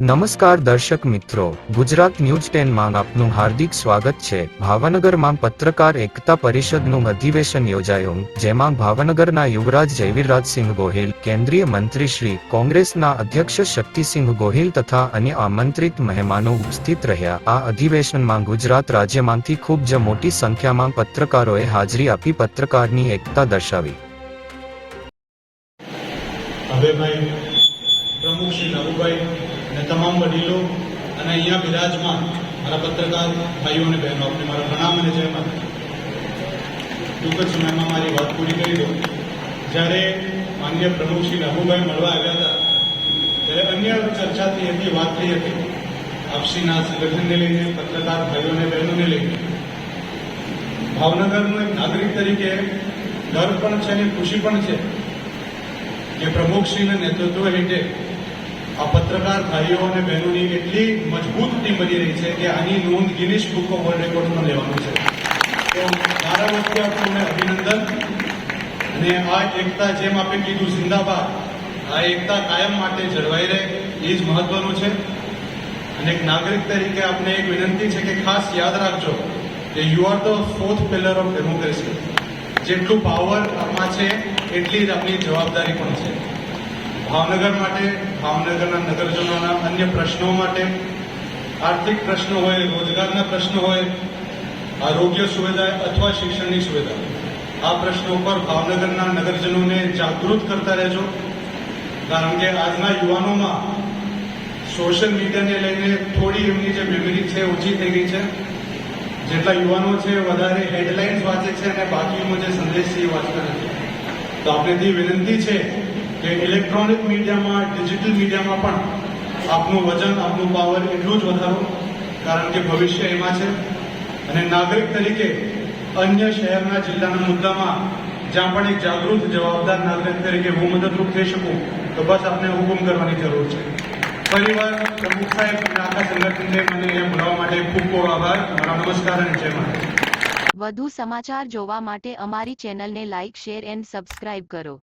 નમસ્કાર દર્શક મિત્રો, ગુજરાત ન્યૂઝ ટેનમાં આપનું હાર્દિક સ્વાગત છે. ભાવનગરમાં પત્રકાર એકતા પરિષદનું અધિવેશન યોજાયું, જેમાં ભાવનગરના યુવરાજ જયવીરરાજસિંહ ગોહિલ, કેન્દ્રીય મંત્રી શ્રી, કોંગ્રેસના અધ્યક્ષ શક્તિસિંહ ગોહિલ તથા અન્ય આમંત્રિત મહેમાનો ઉપસ્થિત રહ્યા. આ અધિવેશનમાં ગુજરાત રાજ્યમાંથી ખૂબ જ મોટી સંખ્યામાં પત્રકારોએ હાજરી આપી પત્રકારની એકતા દર્શાવી હવેભાઈ પ્રમુખ શ્રી નવુભાઈ અને તમામ વડીલો અને અહીંયા બિરાજમાન મારા પત્રકાર ભાઈઓ અને બહેનો, આપને મારા પ્રણામ અને જય માતા ટૂંક જ સમયમાં મારી વાત પૂરી કરી દઉં. જ્યારે માન્ય પ્રમુખ શ્રી રાહુભાઈ મળવા આવ્યા હતા, ત્યારે અન્ય ચર્ચા થઈ હતી વાત થઈ હતી. આપસીના સંગઠનને લઈને, પત્રકાર ભાઈઓ અને બહેનોને લઈને. ભાવનગરનો એક નાગરિક તરીકે ડર પણ છે અને ખુશી પણ છે કે પ્રમુખશ્રીના નેતૃત્વ હેઠળ આ પત્રકાર ભાઈઓ અને બહેનોની એટલી મજબૂત ટીમ બની રહી છે કે આની નોંધ ગિનિશ બુક ઓફ વર્લ્ડ રેકોર્ડમાં લેવાનું છે. તો મારા વતી આપણને અભિનંદન. અને આ એકતા જેમ આપણે કીધું જિંદાબાદ આ એકતા કાયમ માટે જળવાઈ રહે, એ જ મહત્વનું છે. અને એક નાગરિક તરીકે આપને એક વિનંતી છે કે ખાસ યાદ રાખજો કે you are the fourth pillar of democracy જેટલું પાવર આમાં છે, એટલી જ આપણી જવાબદારી પણ છે. ભાવનગર માટે, ભાવનગરના નગરજનોના અન્ય પ્રશ્નો માટે, આર્થિક પ્રશ્નો હોય, રોજગારના પ્રશ્નો હોય, આરોગ્ય સુવિધા અથવા શિક્ષણની સુવિધા. આ પ્રશ્નો પર ભાવનગરના નગરજનોને જાગૃત કરતા રહેજો. કારણ કે આજના યુવાનોમાં સોશિયલ મીડિયાને લઈને થોડી એમની જે મેમરી છે ઓછી થઈ ગઈ છે. જેટલા યુવાનો છે, વધારે હેડલાઇન્સ વાંચે છે અને બાકીનો જે સંદેશ છે એ વાંચતા નથી. તો આપણે વિનંતી છે કે ઇલેક્ટ્રોનિક મીડિયામાં, ડિજિટલ મીડિયામાં પણ આપનું વજન, આપનું પાવર એટલું જ વધારો, કારણ કે ભવિષ્ય એમાં છે. અને નાગરિક તરીકે અન્ય શહેરના જિલ્લાના મુદ્દામાં જ્યાં પણ એક જાગૃત, જવાબદાર નાગરિક તરીકે હું મદદરૂપ થઈ શકું, તો બસ આપણે હુકુમ કરવાની જરૂર છે. ફરીવાર પ્રમુખ સાહેબ અને સંગઠનને મને અહીંયા બોલાવવા માટે ખૂબ ખૂબ આભાર. મારા નમસ્કાર અને જય માતા વધુ સમાચાર જોવા માટે અમારી ચેનલને લાઇક શેર, એન્ડ સબસ્ક્રાઇબ કરો.